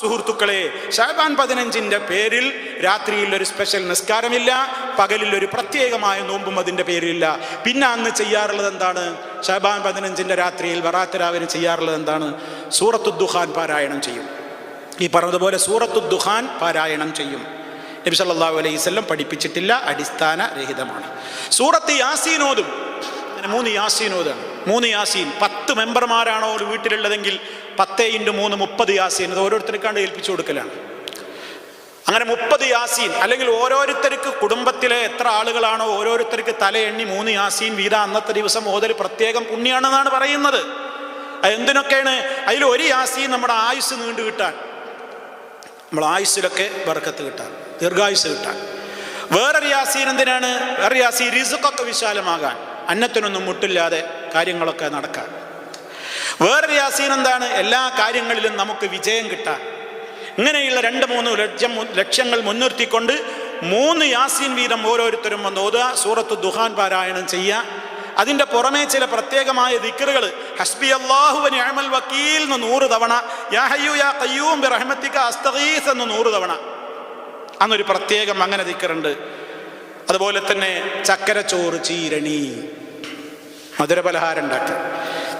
സുഹൃത്തുക്കളെ ഷാബാൻ പതിനഞ്ചിന്റെ പേരിൽ രാത്രിയിൽ ഒരു സ്പെഷ്യൽ നിസ്കാരമില്ല പകലിൽ ഒരു പ്രത്യേകമായ നോമ്പും അതിന്റെ പേരിലില്ല. പിന്നെ അന്ന് ചെയ്യാറുള്ളത് എന്താണ്? ഷാബാൻ പതിനഞ്ചിന്റെ രാത്രിയിൽ വറാത്തരാവിന് ചെയ്യാറുള്ളത് എന്താണ്? സൂറത്തുദ്ദുഹാൻ പാരായണം ചെയ്യും. ഈ പറഞ്ഞതുപോലെ സൂറത്തുദ്ദുഹാൻ പാരായണം ചെയ്യും. നബി സല്ലല്ലാഹു അലൈഹി സ്വല്ലം പഠിപ്പിച്ചിട്ടില്ല അടിസ്ഥാന രഹിതമാണ് സൂറത്ത് യാസീനോദും അങ്ങനെ മൂന്ന് യാസീനോദാണ് മൂന്ന് യാസീൻ. പത്ത് മെമ്പർമാരാണോ ഒരു വീട്ടിലുള്ളതെങ്കിൽ പത്ത് ഇന്റു മൂന്ന് മുപ്പത് യാസീൻ. അത് ഓരോരുത്തർക്കാണ്ട് ഏൽപ്പിച്ചു കൊടുക്കലാണ്. അങ്ങനെ മുപ്പത് യാസീൻ. അല്ലെങ്കിൽ ഓരോരുത്തർക്ക് കുടുംബത്തിലെ എത്ര ആളുകളാണോ ഓരോരുത്തർക്ക് തല എണ്ണി മൂന്ന് യാസീൻ വീത അന്നത്തെ ദിവസം ഓതൽ പ്രത്യേകം പുണ്യാണെന്നാണ് പറയുന്നത്. എന്തിനൊക്കെയാണ്? അതിൽ ഒരു യാസീൻ നമ്മുടെ ആയുസ് നീണ്ടു കിട്ടാൻ. നമ്മൾ ആയുസ്സിലൊക്കെ ബർക്കത്ത് കിട്ടാൻ. ദീർഘായുസ് കിട്ടാൻ. വേറൊരു യാസീൻ എന്തിനാണ്? വേറെ യാസീൻ റിസുക്കൊക്കെ വിശാലമാകാൻ. അന്നത്തിനൊന്നും മുട്ടില്ലാതെ കാര്യങ്ങളൊക്കെ നടക്കാം വേറൊരു യാസീൻ എന്താണ്? എല്ലാ കാര്യങ്ങളിലും നമുക്ക് വിജയം കിട്ടാൻ. ഇങ്ങനെയുള്ള രണ്ട് മൂന്ന് ലക്ഷ്യം ലക്ഷ്യങ്ങൾ മുൻനിർത്തിക്കൊണ്ട് മൂന്ന് യാസീൻ വീതം ഓരോരുത്തരും വന്ന് ഓതുക സൂറത്ത് ദുഹാൻ പാരായണം ചെയ്യുക. അതിന്റെ പുറമേ ചില പ്രത്യേകമായ ദിക്കറുകൾ ഹസ്ബി അള്ളാഹു നിഅമൽ വക്കീൽ എന്ന് നൂറ് തവണ യാ ഹയ്യു യാ എന്ന് നൂറ് തവണ. അന്നൊരു പ്രത്യേകം അങ്ങനെ ദിക്കറുണ്ട് അതുപോലെ തന്നെ ചക്കരച്ചോറ് ചീരണി. മധുരപലഹാരം ഉണ്ടാക്കി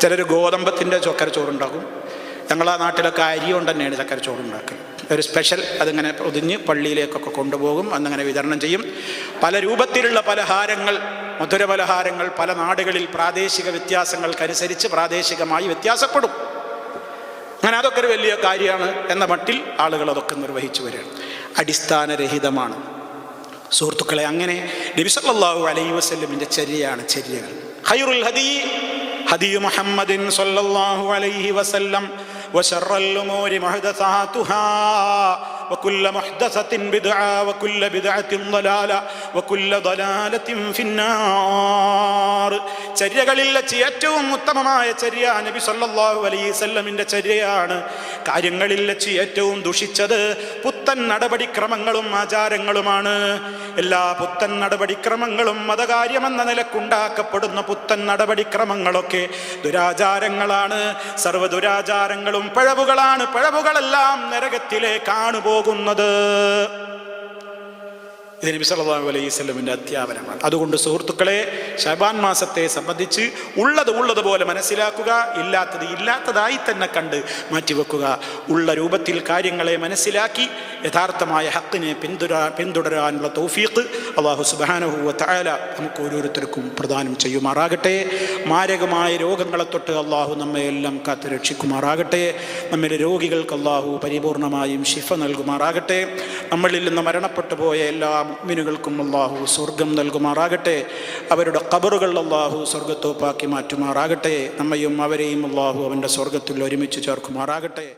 ചിലർ ഗോതമ്പത്തിന്റെ ചക്കരച്ചോറുണ്ടാക്കും. ഞങ്ങളാ നാട്ടിലൊക്കെ അരി കൊണ്ട് തന്നെയാണ് ചക്കരച്ചോറ് ഉണ്ടാക്കുക ഒരു സ്പെഷ്യൽ അതിങ്ങനെ പൊതിഞ്ഞ് പള്ളിയിലേക്കൊക്കെ കൊണ്ടുപോകും അന്നങ്ങനെ വിതരണം ചെയ്യും. പല രൂപത്തിലുള്ള പലഹാരങ്ങൾ മധുര പലഹാരങ്ങൾ പല നാടുകളിൽ പ്രാദേശിക വ്യത്യാസങ്ങൾക്കനുസരിച്ച് പ്രാദേശികമായി വ്യത്യാസപ്പെടും. അങ്ങനെ അതൊക്കെ ഒരു വലിയ കാര്യമാണ് എന്ന മട്ടിൽ ആളുകൾ അതൊക്കെ നിർവഹിച്ചു വരികയാണ്. അടിസ്ഥാനരഹിതമാണ്. സുഹൃത്തുക്കളെ അങ്ങനെ നബിസല്ലാഹു അലൈഹി വസ്ല്ലമിന്റെ ചര്യയാണ് ചര്യകൾ. ഖൈറുൽ ഹദീ ഹദീ മുഹമ്മദിൻ സല്ലല്ലാഹു അലൈഹി വസല്ലം وشر الأمور محدثاتها وكل محدثة بدعة وكل بدعة ضلالة وكل ضلالة في النار ചര്യകളിൽ വെച്ച് ഏറ്റവും ഉത്തമമായ ചര്യ നബി സല്ലാഹു അലൈഹി വസല്ലമിന്റെ ചര്യയാണ് കാര്യങ്ങളിൽ വെച്ച് ഏറ്റവും ദുഷിച്ചത് പുത്തൻ നടപടിക്രമങ്ങളും ആചാരങ്ങളുമാണ്. എല്ലാ പുത്തൻ നടപടിക്രമങ്ങളും മതകാര്യമെന്ന നിലക്കുണ്ടാക്കപ്പെടുന്ന പുത്തൻ നടപടിക്രമങ്ങളൊക്കെ ദുരാചാരങ്ങളാണ്. സർവ ദുരാചാരങ്ങളും പിഴവുകളാണ്. പിഴവുകളെല്ലാം നരകത്തിലേക്കാണ് പോകുന്നത് ഇത് നബി സല്ലല്ലാഹു അലൈഹി സ്വലമിന്റെ അധ്യാപനമാണ്. അതുകൊണ്ട് സുഹൃത്തുക്കളെ ഷബാൻ മാസത്തെ സംബന്ധിച്ച് ഉള്ളത് ഉള്ളതുപോലെ മനസ്സിലാക്കുക ഇല്ലാത്തത് ഇല്ലാത്തതായി തന്നെ കണ്ട് മാറ്റിവെക്കുക. ഉള്ള രൂപത്തിൽ കാര്യങ്ങളെ മനസ്സിലാക്കി യഥാർത്ഥമായ ഹക്കിനെ പിന്തുടരാ പിന്തുടരാനുള്ള തൗഫീഖ് അള്ളാഹു സുബാനഹുവ തായാല നമുക്ക് ഓരോരുത്തർക്കും പ്രദാനം ചെയ്യുമാറാകട്ടെ. മാരകമായ രോഗങ്ങളെ തൊട്ട് അള്ളാഹു നമ്മെ എല്ലാം കാത്തു രക്ഷിക്കുമാറാകട്ടെ. നമ്മിലെ രോഗികൾക്ക് അള്ളാഹു പരിപൂർണമായും ശിഫ നൽകുമാറാകട്ടെ. നമ്മളിൽ നിന്ന് മരണപ്പെട്ടു പോയ എല്ലാ മുഅ്മിനുകൾക്കും അള്ളാഹു സ്വർഗം നൽകുമാറാകട്ടെ. അവരുടെ ഖബറുകൾ അള്ളാഹു സ്വർഗത്തോപ്പാക്കി മാറ്റുമാറാകട്ടെ. നമ്മയും അവരെയും അള്ളാഹു അവന്റെ സ്വർഗത്തിൽ ഒരുമിച്ച് ചേർക്കുമാറാകട്ടെ.